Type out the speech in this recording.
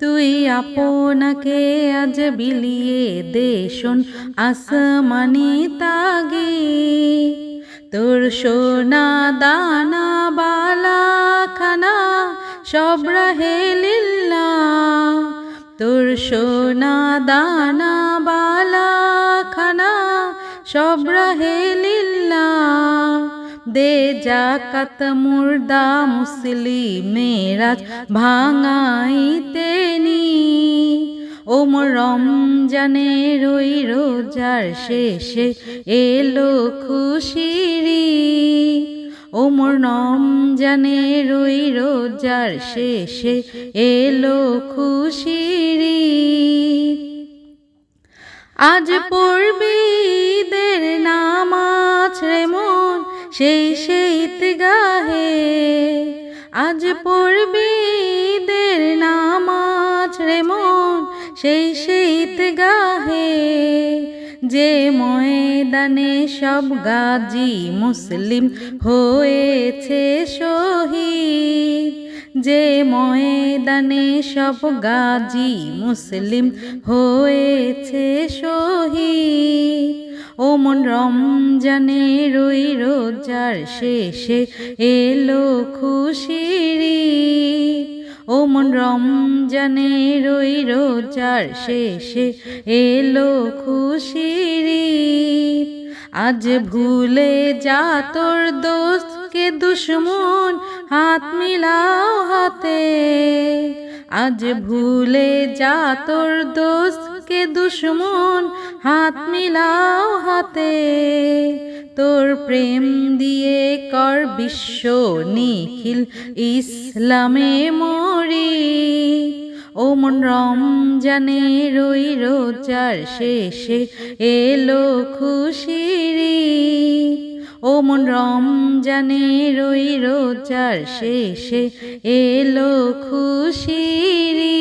তুই আপনাকে আজ বিলিয়ে দেশন আসমানি তাগি। তোর সোনা দানা বালা খানা সব রাহে লিল্লা তোর সোনা দানা বালা খানা সব রাহে লিল্লা দে জাকাত মুর্দা মুসলিমেরাজ ভাঙাইতে নি। ওম রমজানের ওই রোজার শেষে এলো খুশিরি ওম রমজানের ওই রোজার শেষে এলো খুশিরি আজ পড়বি রে সেই শীত গাহে আজ পড়বি ঈদের নামাজ রে মন। সেই শীত গাহে যে ময়দানে সব গাজী মুসলিম হয়েছে শহীদ। যে ময়দানে সব গাজী মুসলিম হয়েছে শহীদ। মন রমজানের ওই রোজার শেষে এলো খুশিরি ও মন রমজানের ওই রোজার শেষে এলো খুশিরি আজ ভুলে যা তোর দোস্তকে দুশ্মন হাত মিলাও হাতে। আজ ভুলে যা তোর দোস্তকে দুশ্মন? হাত মিলাও হাতে। তোর প্রেম দিয়ে কর বিশ্ব নিখিল, ইসলামে মরি। ও মন রমজানের ওই রোজার শেষে এলো খুশিরি। মন রমজানের রই রোজার শেষে এলো খুশিরি